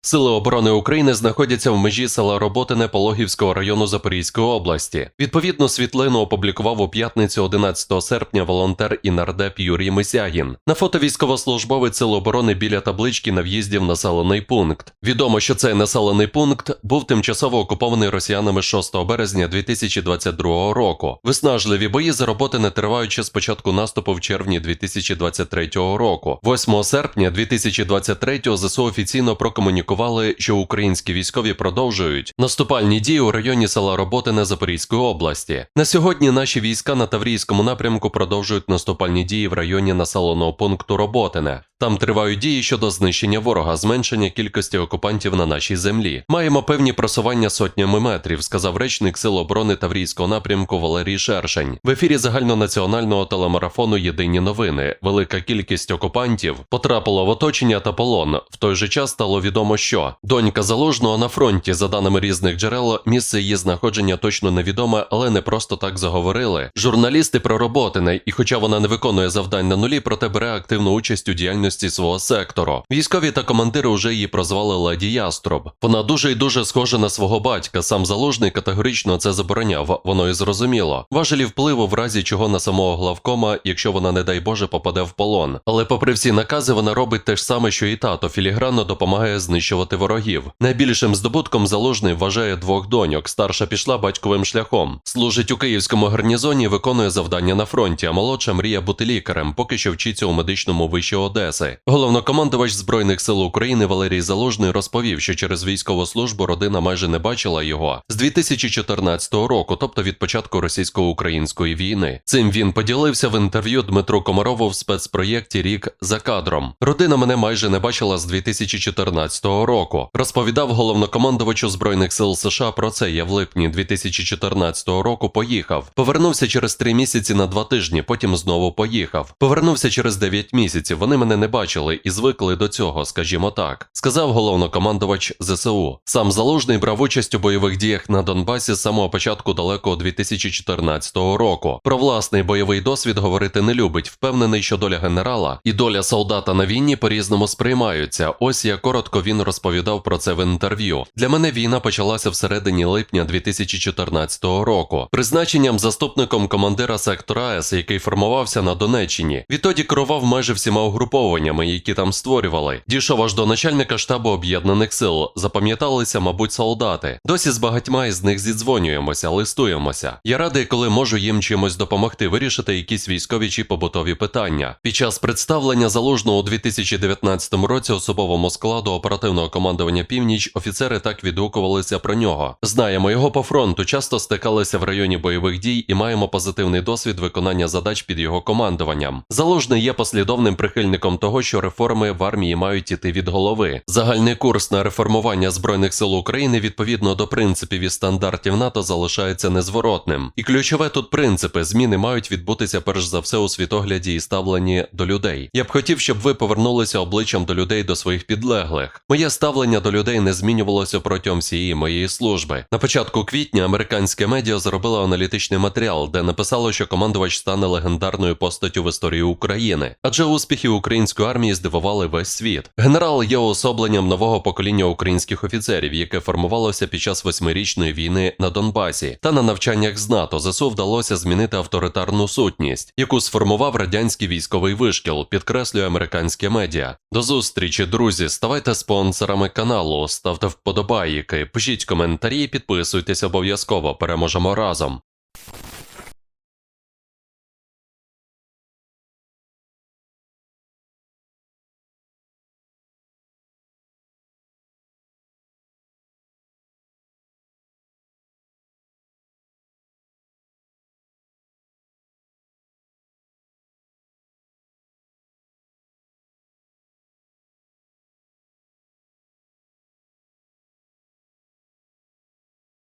Сили оборони України знаходяться в межі села Роботине Пологівського району Запорізької області. Відповідну світлину опублікував у п'ятницю 11 серпня волонтер і нардеп Юрій Мисягін. На фото військовослужбовець Сил оборони біля таблички на в'їзді в населений пункт. Відомо, що цей населений пункт був тимчасово окупований росіянами 6 березня 2022 року. Виснажливі бої за Роботине тривають ще з початку наступу в червні 2023 року. 8 серпня 2023 ЗСУ офіційно прокомунікували, що українські військові продовжують наступальні дії у районі села Роботине Запорізької області. На сьогодні наші війська на Таврійському напрямку продовжують наступальні дії в районі населеного пункту Роботине. Там тривають дії щодо знищення ворога, зменшення кількості окупантів на нашій землі. Маємо певні просування сотнями метрів, сказав речник Сил оборони Таврійського напрямку Валерій Шершень. В ефірі загальнонаціонального телемарафону Єдині новини. Велика кількість окупантів потрапила в оточення та полон. В той же час стало відомо, що донька залужного на фронті, за даними різних джерел, місце її знаходження точно невідоме, але не просто так заговорили. Журналісти про роботине, і хоча вона не виконує завдань на нулі, проте бере активну участь у діяльності свого сектору. Військові та командири вже її прозвали Леді Яструб. Вона дуже і дуже схожа на свого батька. Сам залужний категорично це забороняв. Воно і зрозуміло. Важелі впливу в разі чого на самого главкома, якщо вона, не дай Боже, попаде в полон. Але попри всі накази, вона робить те ж саме, що і тато, філігранно допомагає знищувати ворогів. Найбільшим здобутком залужний вважає двох доньок. Старша пішла батьковим шляхом. Служить у київському гарнізоні, виконує завдання на фронті, а молодша мріє бути лікарем, поки що вчиться у медичному виші Одеси. Головнокомандувач Збройних сил України Валерій Залужний розповів, що через військову службу родина майже не бачила його з 2014 року, тобто від початку російсько-української війни. Цим він поділився в інтерв'ю Дмитру Комарову в спецпроєкті Рік за кадром. Родина мене майже не бачила з 2014 року. Розповідав головнокомандувачу Збройних сил США про це. Я в липні 2014 року поїхав. Повернувся через три місяці на два тижні, потім знову поїхав. Повернувся через 9 місяців. Вони мене не бачили і звикли до цього, скажімо так, сказав головнокомандувач ЗСУ. Сам залужний брав участь у бойових діях на Донбасі з самого початку далекого 2014 року. Про власний бойовий досвід говорити не любить. Впевнений, що доля генерала і доля солдата на війні по-різному сприймаються. Ось я коротко він розповідав про це в інтерв'ю. Для мене війна почалася всередині липня 2014 року, призначенням заступником командира сектора С, який формувався на Донеччині. Відтоді керував майже всіма угрупованнями, які там створювали. Дійшов аж до начальника штабу об'єднаних сил. Запам'яталися, мабуть, солдати. Досі з багатьма із них зідзвонюємося, листуємося. Я радий, коли можу їм чимось допомогти вирішити якісь військові чи побутові питання. Під час представлення залужного у 2019 році особовому складу оперативного командування Північ офіцери так відгукувалися про нього. Знаємо його по фронту, часто стикалися в районі бойових дій і маємо позитивний досвід виконання задач під його командуванням. Залужний є послідовним прихильником того, що реформи в армії мають іти від голови. Загальний курс на реформування збройних сил України відповідно до принципів і стандартів НАТО залишається незворотним. І ключове тут принципи зміни мають відбутися перш за все у світогляді і ставленні до людей. Я б хотів, щоб ви повернулися обличчям до людей до своїх підлеглих. Моє ставлення до людей не змінювалося протягом всієї моєї служби. На початку квітня американське медіа зробило аналітичний матеріал, де написало, що командувач стане легендарною постаттю в історії України, адже успіхи української армії здивували весь світ. Генерал є уособленням нового покоління українських офіцерів, яке формувалося під час восьмирічної війни на Донбасі. Та на навчаннях з НАТО ЗСУ вдалося змінити авторитарну сутність, яку сформував радянський військовий вишкіл, підкреслює американське медіа. До зустрічі, друзі. Ставайте спонсорами каналу, ставте вподобайки, пишіть коментарі, підписуйтесь обов'язково. Переможемо разом.